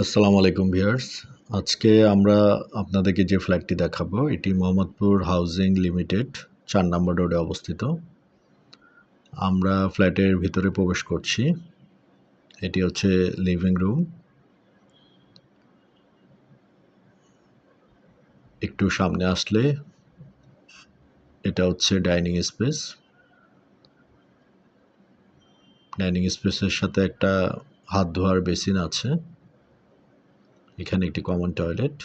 আসসালামু আলাইকুম ভিউয়ার্স। আজকে আমরা আপনাদেরকে যে ফ্ল্যাটটি দেখাবো, এটি মোহাম্মদপুর হাউজিং লিমিটেড, চার নম্বর রোডে অবস্থিত। আমরা ফ্ল্যাটের ভিতরে প্রবেশ করছি। এটি হচ্ছে লিভিং রুম। একটু সামনে আসলে এটা হচ্ছে ডাইনিং স্পেস। ডাইনিং স্পেসের সাথে একটা হাত ধোয়ার বেসিন আছে। এখানে একটি কমন টয়লেট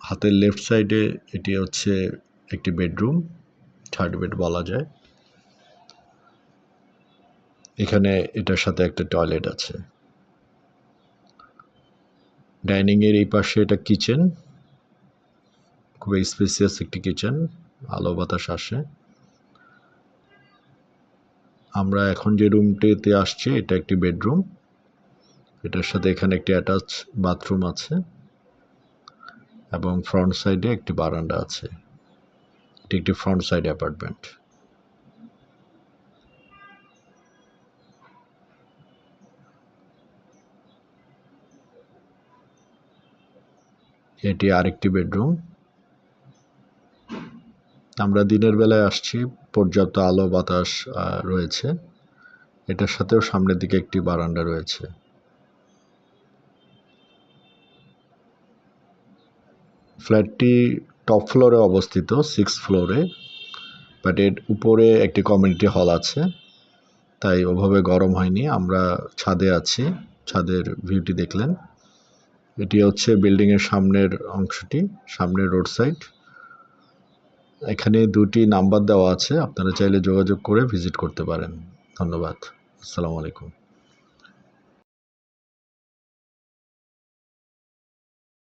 হাতের লেফট সাইডে এটি হচ্ছে একটি বেডরুম থার্ড বেড বলা যায়। এখানে এটার সাথে একটা টয়লেট আছে। ডাইনিংয়ের এই পাশে এটা কিচেন খুবই স্পেসিয়াস একটি কিচেন আলো বাতাস আসে। আমরা এখন যে রুমটিতে আসছি, এটা একটি বেডরুম এটার সাথে এখানে একটি অ্যাটাচ বাথরুম আছে এবং ফ্রন্ট সাইডে একটি বারান্দা আছে। এটি একটি ফ্রন্ট সাইড অ্যাপার্টমেন্ট এটি আরেকটি বেডরুম আমরা দিনের বেলায় আসছি, পর্যাপ্ত আলো, বাতাস রয়েছে। এটার সাথেও সামনের দিকে একটি বারান্দা রয়েছে। ফ্ল্যাটটি টপ ফ্লোরে অবস্থিত, সিক্স ফ্লোরে, বাট এর উপরে একটি কমিউনিটি হল আছে। তাই ওভাবে গরম হয়নি, আমরা ছাদে আছি। ছাদের ভিউটি দেখলেন। এটি হচ্ছে বিল্ডিংয়ের সামনের অংশটি, সামনের রোড সাইড। এখানে দুটি নাম্বার দেওয়া আছে, আপনারা চাইলে যোগাযোগ করে ভিজিট করতে পারেন। ধন্যবাদ। আসসালামু আলাইকুম।